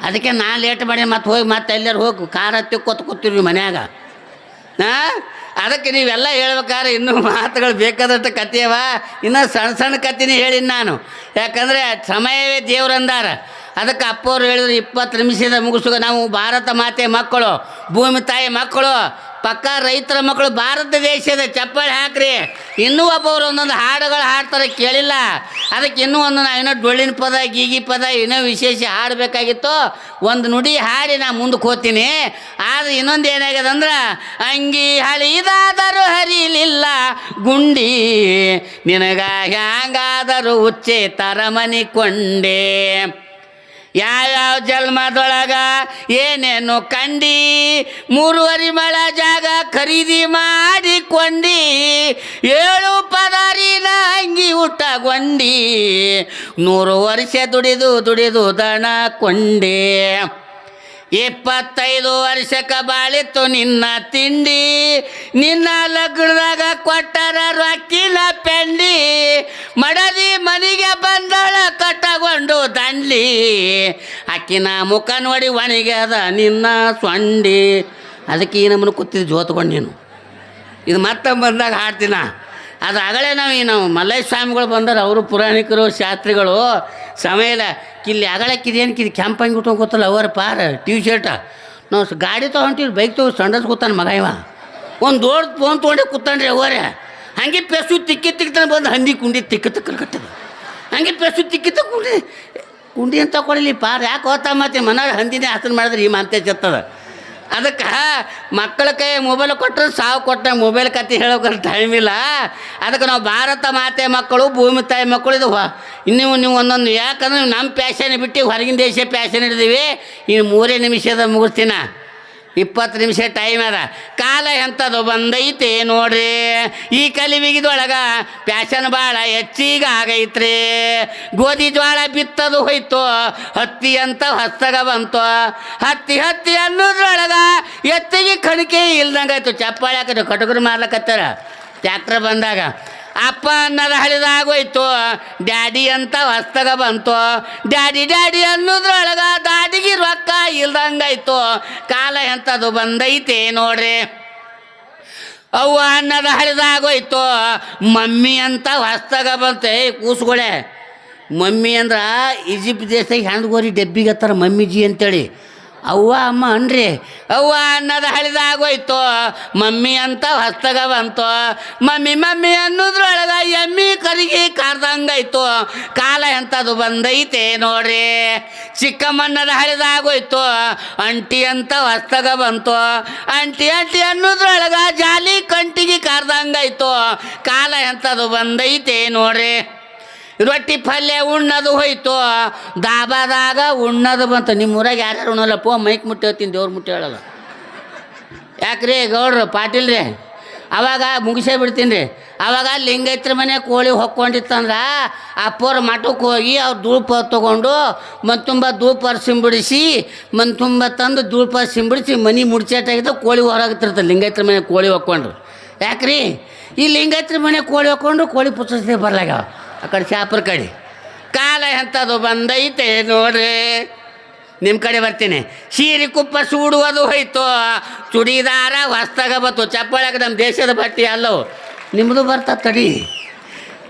ಅದಕ್ಕೆ ನಾನು ಲೇಟ್ ಮಾಡಿ ಮತ್ತೆ ಹೋಗಿ ಮತ್ತೆ ಎಲ್ಲರೂ ಹೋಗಿ. ಖಾರ ಕೊತ್ತು ಕೊತ್ತಿರಿ ಮನ್ಯಾಗ. ಹಾಂ? ಅದಕ್ಕೆ ನೀವೆಲ್ಲ ಹೇಳ್ಬೇಕಾದ್ರೆ ಇನ್ನೂ ಮಾತುಗಳು ಬೇಕಾದಷ್ಟು ಕಥೆಯವ ಇನ್ನೂ ಸಣ್ಣ ಸಣ್ಣ ಕಥೆನೇ ಹೇಳಿನಿ ನಾನು. ಯಾಕಂದರೆ ಸಮಯವೇ ದೇವ್ರಂದಾರ ಅದಕ್ಕೆ ಅಪ್ಪವ್ರು ಹೇಳಿದ್ರು ಇಪ್ಪತ್ತು ನಿಮಿಷದ ಮುಗಿಸುವ ನಾವು ಭಾರತ ಮಾತೆ ಮಕ್ಕಳು, ಭೂಮಿ ತಾಯಿ ಮಕ್ಕಳು ಪಕ್ಕ ರೈತರ ಮಕ್ಕಳು ಭಾರತ ದೇಶದ ಚಪ್ಪಾಳೆ ಹಾಕ್ರಿ. ಇನ್ನೂ ಒಬ್ಬರು ಒಂದೊಂದು ಹಾಡುಗಳು ಹಾಡ್ತಾರೆ, ಕೇಳಿಲ್ಲ. ಅದಕ್ಕೆ ಇನ್ನೂ ಒಂದು ಏನೋ ಡೊಳ್ಳಿನ ಪದ, ಗೀಗಿ ಪದ, ಏನೋ ವಿಶೇಷ ಹಾಡಬೇಕಾಗಿತ್ತು. ಒಂದು ನುಡಿ ಹಾಡಿ ನಾ ಮುಂದಕ್ಕೆ ಹೋಗ್ತೀನಿ. ಆದರೆ ಇನ್ನೊಂದು ಏನಾಗ್ಯದ ಅಂದ್ರೆ, ಅಂಗಿ ಹಳಿದಾದರೂ ಹರಿಲಿಲ್ಲ ಗುಂಡಿ, ನಿನಗ ಹ್ಯಾಂಗಾದರೂ ಉಚ್ಚೆ ಕೊಂಡೆ ಯಾವ್ಯಾವ ಜನ್ಮದೊಳಗ ಏನೇನು ಕಂಡಿ, ಮೂರುವರಿ ಮಳ ಜಾಗ ಖರೀದಿ ಮಾಡಿಕೊಂಡಿ, ಏಳು ಪದಾರಿನ ಅಂಗಿ ಊಟಗೊಂಡಿ ನೂರು ವರ್ಷ ದುಡಿದು ದುಡಿದು ದಣ ಕೊಂಡೆ. ಇಪ್ಪತ್ತೈದು ವರ್ಷಕ್ಕೆ ಬಾಳಿತ್ತು ನಿನ್ನ ತಿಂಡಿ, ನಿನ್ನ ಲಗ್ನದಾಗ ಕೊಟ್ಟರ ರೊಕ್ಕಿನ ಪೆಂಡಿ ಮಡದಿ ಮನೆಗೆ ಬಂದಳ, ಕಟ್ಟಗೊಂಡು ದಂಡ್ಲಿ ಅಕ್ಕಿನ ಮುಖ ನೋಡಿ ಒಣಗ್ಯದ ನಿನ್ನ ಸೊಂಡಿ ಅದಕ್ಕೆ ಈ ನಮ್ಮನ್ನು ಕೂತಿದ್ದು ಜೋತ್ಕೊಂಡು ನೀನು. ಇದು ಮತ್ತೆ ಬಂದಾಗ ಹಾಡ್ತೀನ. ಅದು ಆಗಲೇ ನಾವು ಈ ನಾವು ಮಲ್ಲೇಶ್ ಸ್ವಾಮಿಗಳು ಬಂದರು ಅವರು ಪುರಾಣಿಕರು, ಶಾಸ್ತ್ರಿಗಳು. ಸಮಯ ಇಲ್ಲ ಕಿಲ್ಲಿ ಅಗಳಕ್ಕಿದೇನು ಕಿದು ಕೆಂಪಂಗಿ ಉಟ್ಕೊಂಡು ಕೂತಲ್ಲ ಅವರ ಪಾರ ಟಿ ಶರ್ಟ ನಾವು ಗಾಡಿ ತೊಗೊಂತೀವಿ ಬೈಕ್ ತೊಗೊಂಡು ಸಂಡಸ್ ಕೂತಾನೆ ಮಗ ಇವ. ಒಂದು ದೊಡ್ಡ ಫೋನ್ ತೊಗೊಂಡೆ ಕೂತಾನ್ರಿ ಅವರೇ ಹಂಗೆ ಪೆಸು ತಿಕ್ಕಿ ತಿಕ್ತಾನೆ ಬಂದು ಹಂದಿ ಕುಂಡಿ ತಿಕ್ಕ ತಿಕ್ಕಲ್ ಕಟ್ಟದ ಹಂಗೆ ಪೆಸು ತಿಕ್ಕಿ ಕುಂಡಿ ಕುಂಡಿ ಅಂತ ಕೊಡಲಿ ಪಾರ, ಯಾಕೆ ಹೋತ ಮತ್ತೆ ಮನಾಗ ಹಂದಿನೇ ಹಾಸನ ಮಾಡಿದ್ರೆ ಈ ಮಾತೆ ಚತ್ತದ. ಅದಕ್ಕೆ ಮಕ್ಕಳ ಕೈ ಮೊಬೈಲ್ ಕೊಟ್ಟರೆ ಸಾವು ಕೊಟ್ಟ ಮೊಬೈಲ್ ಕತೆ ಹೇಳೋಕೆ ಟೈಮ್ ಇಲ್ಲ. ಅದಕ್ಕೆ ನಾವು ಭಾರತ ಮಾತೆ ಮಕ್ಕಳು, ಭೂಮಿ ತಾಯಿ ಮಕ್ಕಳು ಇದು ಇನ್ನೂ ನೀವು ನೀವು ಒಂದೊಂದು ಯಾಕಂದ್ರೆ ನಮ್ಮ ಪ್ಯಾಷನ್ ಬಿಟ್ಟು ಹೊರಗಿನ ದೇಶ ಪ್ಯಾಷನ್ ಹಿಡಿದೀವಿ. ಇನ್ನು ಮೂರೇ ನಿಮಿಷದ ಮುಗಿಸ್ತೀನ. ಇಪ್ಪತ್ತು ನಿಮಿಷ ಟೈಮ್ ಅದ. ಕಾಲ ಎಂಥದ್ದು ಬಂದೈತೆ ನೋಡ್ರಿ. ಈ ಕಲಿವಿಗಿದೊಳಗ ಪ್ಯಾಶನ್ ಭಾಳ ಹೆಚ್ಚಿಗೆ ಆಗೈತ್ರಿ ಗೋಧಿ ಜ್ವಾಳ ಬಿತ್ತದು ಹೋಯ್ತು, ಹತ್ತಿ ಅಂತ ಹಸ್ತಗ ಬಂತು, ಹತ್ತಿ ಹತ್ತಿ ಅನ್ನೋದ್ರೊಳಗ ಎತ್ತಿಗೆ ಕಣಿಕೆ ಇಲ್ದಂಗಾಯ್ತು. ಚಪ್ಪಾಳೆ ಹಾಕಿದ್ರು ಕಟಗರು ಮಾರ್ಲಕತ್ತಾರ. ಟ್ಯಾಕ್ಟ್ರ್ ಬಂದಾಗ ಅಪ್ಪ ಅನ್ನೋದು ಹಳಿದಾಗೋಯ್ತು. ಡ್ಯಾಡಿ ಅಂತ ಹೊಸ್ತಗ ಬಂತು. ಡ್ಯಾಡಿ ಡ್ಯಾಡಿ ಅನ್ನೋದ್ರೊಳಗೆ ದಾಡಿಗೆ ರೊಕ್ಕ ಇಲ್ದಂಗಾಯ್ತು. ಕಾಲ ಎಂಥದ್ದು ಬಂದೈತೆ ನೋಡ್ರಿ. ಅವ್ವ ಅನ್ನದ ಹರಿದಾಗೋಯ್ತು ಮಮ್ಮಿ ಅಂತ ಹೊಸ್ತಾಗ ಬಂತೆ. ಕೂಸ್ಗೊಳೆ ಮಮ್ಮಿ ಅಂದ್ರೆ ಈಜಿಪ್ಟ್ ದೇಶದಾಗ ಗೋರಿ ಡೆಬ್ಬಿಗೆ ಹತ್ತಾರ ಮಮ್ಮಿಜಿ ಅಂತೇಳಿ. ಅವ್ವ, ಅಮ್ಮ, ಅನ್ರಿ. ಅವ್ವ, ಅನ್ನೋದು ಹಳಿದಾಗೋಯ್ತು. ಮಮ್ಮಿ ಅಂತ ಹಸ್ತಗ ಬಂತು. ಮಮ್ಮಿ ಮಮ್ಮಿ ಅನ್ನೋದ್ರೊಳಗ ಎಮ್ಮಿ ಕರಿಗೆ ಕಾರ್ದಂಗಾಯ್ತು. ಕಾಲ ಎಂಥದ್ದು ಬಂದೈತೆ ನೋಡ್ರಿ. ಚಿಕ್ಕಮ್ಮನ್ನದ ಹಳಿದಾಗೋಯ್ತು. ಅಂಟಿ ಅಂತ ಹಸ್ತಗ ಬಂತು. ಅಂಟಿ ಅಂಟಿ ಅನ್ನೋದ್ರೊಳಗ ಜಾಲಿ ಕಂಟಿಗೆ ಕಾರ್ದಂಗಾಯ್ತು. ಕಾಲ ಎಂಥದ್ದು ಬಂದೈತೆ ನೋಡ್ರಿ. ರೊಟ್ಟಿ ಪಲ್ಯ ಉಣ್ಣದು ಹೋಯ್ತು. ದಾಬಾದಾಗ ಉಣ್ಣದು ಬಂತು. ನಿಮ್ಮ ಊರಾಗ ಯಾರ್ಯಾರು ಪೋ, ಮೈಕ್ ಮುಟ್ಟಿ ಹೇಳ್ತೀನಿ, ದೇವ್ರ ಮುಟ್ಟಿ ಹೇಳಲ್ಲ. ಯಾಕ್ರಿ ಗೌಡ್ರು ಪಾಟೀಲ್ ರೀ ಅವಾಗ ಮುಗಿಸೇ ಬಿಡ್ತೀನಿ ರೀ. ಅವಾಗ ಲಿಂಗೈತ್ರ ಮನೆ ಕೋಳಿ ಹೊಕ್ಕೊಂಡಿತ್ತಂದ್ರೆ ಅಪ್ಪವ್ರ ಮಠಕ್ಕೆ ಹೋಗಿ ಅವ್ರು ಧೂಪ ತೊಗೊಂಡು ಮನ್ ತುಂಬ ಧೂಪ ಸಿಂಬಿಡಿಸಿ ಮನ್ ತುಂಬ ತಂದು ಧೂಪ ಸಿಂಬಿಡಿಸಿ ಮನೆ ಮುಡ್ಚೇಟಾಗಿದ್ದ ಕೋಳಿ ಹೊರಗತ್ತಿರ್ತದೆ ಲಿಂಗೈತ್ರ ಮನೆ ಕೋಳಿ ಹೊಕ್ಕೊಂಡ್ರು. ಯಾಕ್ರಿ? ಈ ಲಿಂಗೈತ್ರ ಮನೆ ಕೋಳಿ ಹೊಕ್ಕೊಂಡು ಕೋಳಿ ಪುಸ್ತಕ ಬರ್ಲಾಗ್ಯಾವ. ಆ ಕಡೆ ಶಾಪುರ ಕಡೆ. ಕಾಲ ಎಂಥದ್ದು ಬಂದೈತೆ ನೋಡ್ರಿ. ನಿಮ್ಮ ಕಡೆ ಬರ್ತೀನಿ. ಸೀರೆ ಕುಪ್ಪ ಸೂಡುವುದು ಹೋಯ್ತು. ಚುಡಿದಾರ ಹೊಸ್ತಾಗ ಬತ್ತು ಚಪ್ಪಳಕ್ಕೆ ನಮ್ಮ ದೇಶದ ಬಟ್ಟೆ ಅಲ್ಲವು. ನಿಮ್ಮದು ಬರ್ತಾ ತಡಿ.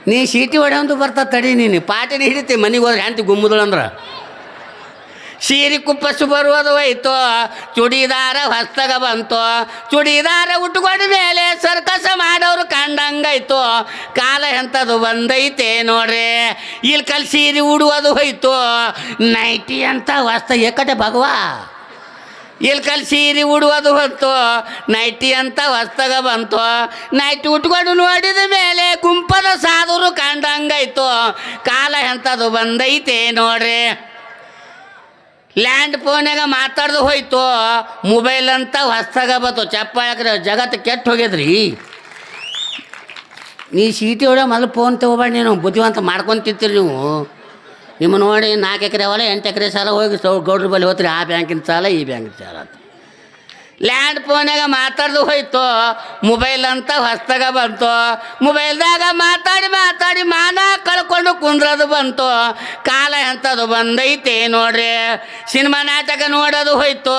ನೀ ಸೀಟಿ ಹೊಡೆಯೊಂದು ಬರ್ತಾ ತಡಿ ನೀನು. ಪಾಟಿನ ಹಿಡಿತಿ ಮನೆಗೆ ಹೋದ್ರೆ ಹೆಂಡ್ತಿ ಗುಮ್ಮದಳಂದ್ರೆ ಸೀರೆ ಕುಪ್ಪಸು ಬರುವುದು ಹೋಯ್ತು. ಚುಡಿದಾರ ಹೊಸ್ತಗ ಬಂತು. ಚುಡಿದಾರ ಉಟ್ಕೊಂಡ ಮೇಲೆ ಸರ್ಕಸ ಮಾಡೋರು ಕಂಡಂಗಾಯ್ತು. ಕಾಲ ಎಂಥದ್ದು ಬಂದೈತೆ ನೋಡ್ರಿ. ಇಲ್ಲಿ ಕಲ್ ಸೀರೆ ಉಡುವುದು ಹೋಯ್ತು. ನೈಟಿ ಅಂತ ಹೊಸ್ತ ಏಕಟೆ ಭಗವಾ. ಇಲ್ಲಿ ಕಲ್ ಸೀರೆ ಉಡುವುದು ಹೊತ್ತು ನೈಟಿ ಅಂತ ಹೊಸ್ತಗ ಬಂತು. ನೈಟಿ ಉಟ್ಕೊಂಡು ನೋಡಿದ ಮೇಲೆ ಗುಂಪದ ಸಾಧುರು ಕಂಡಂಗಾಯ್ತು. ಕಾಲ ಎಂಥದ್ದು ಬಂದೈತೆ ನೋಡ್ರಿ. ಲ್ಯಾಂಡ್ ಫೋನ್ಯಾಗ ಮಾತಾಡ್ದು ಹೋಯ್ತು. ಮೊಬೈಲ್ ಅಂತ ಹೊಸ್ತಾಗ ಬಂತು. ಚಪ್ಪಾಳಕ್ರೆ ಜಗತ್ತು ಕೆಟ್ಟು ಹೋಗ್ಯದ್ರಿ. ನೀ ಸೀಟಿ ಹೊಡೆ ಮೊದಲು ಫೋನ್ ತೊಗೊಬೇಡ ನೀನು. ಬುದ್ಧಿವಂತ ಮಾಡ್ಕೊಂತಿರ್ತೀರಿ ನೀವು. ನಿಮ್ಮ ನೋಡಿ ನಾಲ್ಕು ಎಕರೆ ಹೊಲ, ಎಂಟು ಎಕರೆ ಸಾಲ ಹೋಗಿ ಗೌಡ್ರ ಬಳಿ ಹೋಗ್ತೀರಿ ಆ ಬ್ಯಾಂಕಿನ ಸಾಲ, ಈ ಬ್ಯಾಂಕಿನ ಸಾಲ ಅಂತ. ಲ್ಯಾಂಡ್ ಫೋನಾಗ ಮಾತಾಡ್ದು ಹೋಯ್ತು. ಮೊಬೈಲ್ ಅಂತ ಹೊಸ್ತಾಗ ಬಂತು. ಮೊಬೈಲ್ದಾಗ ಮಾತಾಡಿ ಮಾತಾಡಿ ಮಾನ ಕಳ್ಕೊಂಡು ಕುಂದ್ರದು ಬಂತು. ಕಾಲ ಎಂಥದ್ದು ಬಂದೈತೆ ನೋಡ್ರಿ. ಸಿನಿಮಾ ನಾಟಕ ನೋಡೋದು ಹೋಯ್ತು.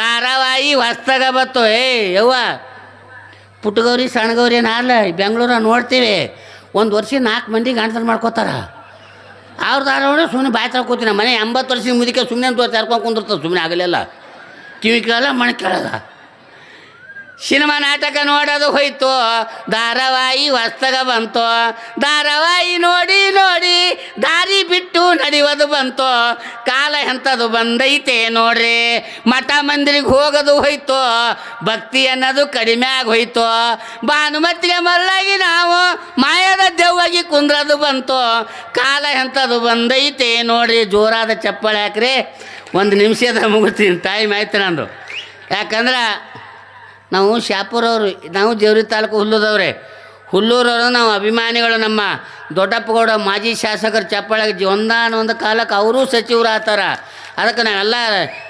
ಧಾರಾವಾಹಿ ಹೊಸ್ತಾಗ ಬಂತು. ಏಯ್ ಯವ್ವ, ಪುಟ್ಟಗೌರಿ ಸಣ್ಣಗೌರಿ ನಾಲ್ ಬೆಂಗಳೂರ ನೋಡ್ತೀವಿ. ಒಂದು ವರ್ಷ ನಾಲ್ಕು ಮಂದಿ ಗಂಡಸರು ಮಾಡ್ಕೋತಾರ. ಅವ್ರ ಧಾರಾವಾಹಿ ಸುಮ್ಮನೆ ಬಾಯ್ ತರ್ಕೋತೀನಿ ಮನೆ ಎಂಬತ್ತು ವರ್ಷ ಮುದಿಕೆ ಸುಮ್ಮನೆ ಅಂತ ತರ್ಕೊಂಡು ಕುಂದಿರ್ತದೆ ಸುಮ್ಮನೆ ಆಗಲಿಲ್ಲ. ಕಿವಿ ಕೇಳಲ್ಲ ಮನೆ ಕೇಳಲ್ಲ ಸಿನಿಮಾ ನಾಟಕ ನೋಡೋದು ಹೋಯ್ತು. ಧಾರಾವಾಹಿ ಹೊಸ್ತಗ ಬಂತು. ಧಾರಾವಾಹಿ ನೋಡಿ ನೋಡಿ ದಾರಿ ಬಿಟ್ಟು ನಡೆಯೋದು ಬಂತು. ಕಾಲ ಎಂಥದ್ದು ಬಂದೈತೆ ನೋಡ್ರಿ. ಮಠ ಮಂದಿರಿಗೆ ಹೋಗೋದು ಹೋಯ್ತು. ಭಕ್ತಿ ಅನ್ನೋದು ಕಡಿಮೆ ಆಗಿ ಹೋಯ್ತು. ಭಾನುಮತಿಗೆ ಮರಳಾಗಿ ನಾವು ಮಾಯದ ದೆವ್ವಾಗಿ ಕುಂದ್ರದು ಬಂತು. ಕಾಲ ಎಂಥದ್ದು ಬಂದೈತೆ ನೋಡ್ರಿ. ಜೋರಾದ ಚಪ್ಪಳೆ ಹಾಕ್ರಿ. ಒಂದು ನಿಮಿಷದ ಮುಗಿಸ್ತೀನಿ. ಟೈಮ್ ಆಯ್ತು ನಂದು. ಯಾಕಂದ್ರೆ ನಾವು ಶಾಪುರವರು, ನಾವು ದೇವ್ರಿ ತಾಲೂಕು ಹುಲ್ಲೂರವ್ರೆ ಹುಲ್ಲೂರವರು ನಾವು ಅಭಿಮಾನಿಗಳು ನಮ್ಮ ದೊಡ್ಡಪ್ಪಗೌಡ, ಮಾಜಿ ಶಾಸಕರು ಚಪ್ಪಾಳಾಗಿ ಒಂದಾನ ಒಂದು ಕಾಲಕ್ಕೆ ಅವರೂ ಸಚಿವರು ಆತಾರ ಅದಕ್ಕೆ ನಾವೆಲ್ಲ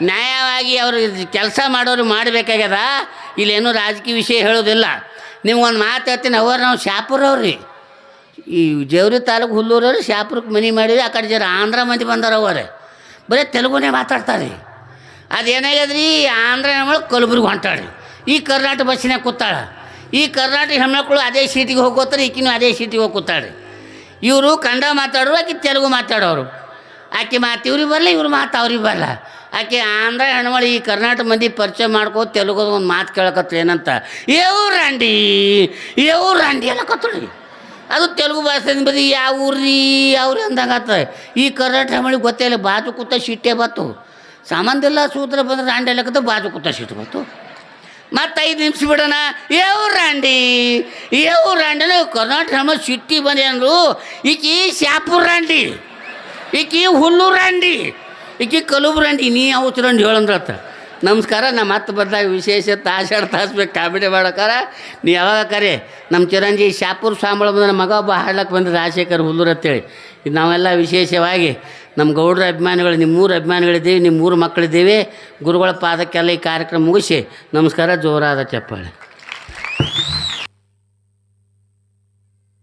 ನ್ಯಾಯವಾಗಿ ಅವರು ಕೆಲಸ ಮಾಡೋರು ಮಾಡಬೇಕಾಗ್ಯದ? ಇಲ್ಲೇನು ರಾಜಕೀಯ ವಿಷಯ ಹೇಳೋದಿಲ್ಲ ನಿಮ್ಗೊಂದು ಮಾತು ಹೇಳ್ತೀನಿ, ಅವ್ರು ನಾವು ಶಾಪುರವ್ರಿ. ಈ ಜೇವ್ರಿ ತಾಲೂಕು ಹುಲ್ಲೂರವ್ರು ಶಾಪುರಕ್ಕೆ ಮನೆ ಮಾಡಿದ್ರಿ ಆ ಕಡೆ ಜರ ಆಂಧ್ರ ಮಂದಿ ಬಂದಾರ ಅವರೇ. ಬರೀ ತೆಲುಗುನೇ ಮಾತಾಡ್ತಾರೆ ಅದೇನಾಗ್ಯದ್ರಿ, ಆಂಧ್ರ ನಮ್ಮ ಕಲಬುರ್ಗಿ ಹೊಂಟಾಳ್ರಿ. ಈ ಕರ್ನಾಟಕ ಬಸ್ಸಿನಾಗ ಕೂತಾಳ. ಈ ಕರ್ನಾಟಕ ಹೆಣ್ಮಕ್ಳು ಅದೇ ಸೀಟಿಗೆ ಹೋಗೋತಾರೆ ಈಕಿನೂ ಅದೇ ಸೀಟಿಗೆ ಹೋಗಿ ಕೂತಾಳ್ರಿ ಇವರು ಕನ್ನಡ ಮಾತಾಡೋರು ಆಕೆ ತೆಲುಗು ಮಾತಾಡೋರು. ಆಕೆ ಮಾತು ಇವ್ರಿಗೆ ಬರಲ್ಲ ಇವ್ರು ಮಾತು ಅವ್ರಿಗೆ ಬರಲ್ಲ ಆಕೆ ಆಂಧ್ರ ಹೆಣ್ಮಳು ಈ ಕರ್ನಾಟಕ ಮಂದಿ ಪರಿಚಯ ಮಾಡ್ಕೋ, ತೆಲುಗು ಒಂದು ಮಾತು ಕೇಳಕತ್ರು ಏನಂತ. ಏವು ರಂಡಿ? ಏವು ರಂಡಿ ಹೇಳಕತ್ತಳ್ರಿ ಅದು ತೆಲುಗು ಭಾಷೆಯಿಂದ ಬದಿ ಯಾವ ಊರ್ರಿ ಅವ್ರಿ ಅಂದಂಗಾತ ಈ ಕರ್ನಾಟಕ ಹೆಣ್ಮಳಿಗೆ ಗೊತ್ತೇ ಇಲ್ಲ, ಬಾಜು ಕೂತ ಶಿಟ್ಟೆ ಬತ್ತು ಸಾಮಾನ್ಯಲ್ಲ ಸೂತ್ರ ಬಂದ್ರೆ ಹೇಳಕತ್ತ ಬಾಜು ಕೂತ ಶಿಟ್ಟು ಬತ್ತು ಮತ್ತೆ ಐದು ನಿಮಿಷ ಬಿಡೋಣ. ರಾಂಡಿ? ಏವು ರಾಂಡಿನ ಕರ್ನಾಟಕ ಸಿಟ್ಟಿ ಬಂದೆ ಅಂದ್ರು. ಈಕಿ ಶಾಪುರ್ ರಾಂಡಿ. ಈಕಿ ಹುಲ್ಲೂರು ರಾಂಡಿ. ಈಕಿ ರಾಂಡಿ. ನೀ ಯಾವ ರಂಡಿ ಹೇಳಂದ್ರತ್ತ? ನಮಸ್ಕಾರ, ನಮ್ಮ ಮತ್ತೆ ಬಂದಾಗ ವಿಶೇಷ ತಾಸಾಡ್ ತಾಸ್ಬೇಕು ಕಾಮಿಡಿ ಮಾಡೋಕಾರ. ನೀ ಯಾವಾಗ ಕರೆ? ನಮ್ಮ ಚಿರಂಜೀವಿ ಶಾಪುರ್ ಸಾಂಬಳ ಬಂದ ಮಗ ಒಬ್ಬ ಹಾಡ್ಲಕ್ಕೆ ಬಂದ ರಾಜಶೇಖರ್ ಹುಲ್ಲೂರು ಅಂತೇಳಿ. ಇದು ನಾವೆಲ್ಲ ವಿಶೇಷವಾಗಿ ನಮ್ಮ ಗೌಡರ ಅಭಿಮಾನಿಗಳು ನಿಮ್ಮ ಮೂರು ಅಭಿಮಾನಿಗಳಿದ್ದೀವಿ ನಿಮ್ಮ ಮೂರು ಮಕ್ಕಳಿದ್ದೀವಿ. ಗುರುಗಳ ಪಾದಕ್ಕೆಲ್ಲ ಈ ಕಾರ್ಯಕ್ರಮ ಮುಗಿಸಿ ನಮಸ್ಕಾರ, ಜೋರಾದ ಚಪ್ಪಾಳೆ.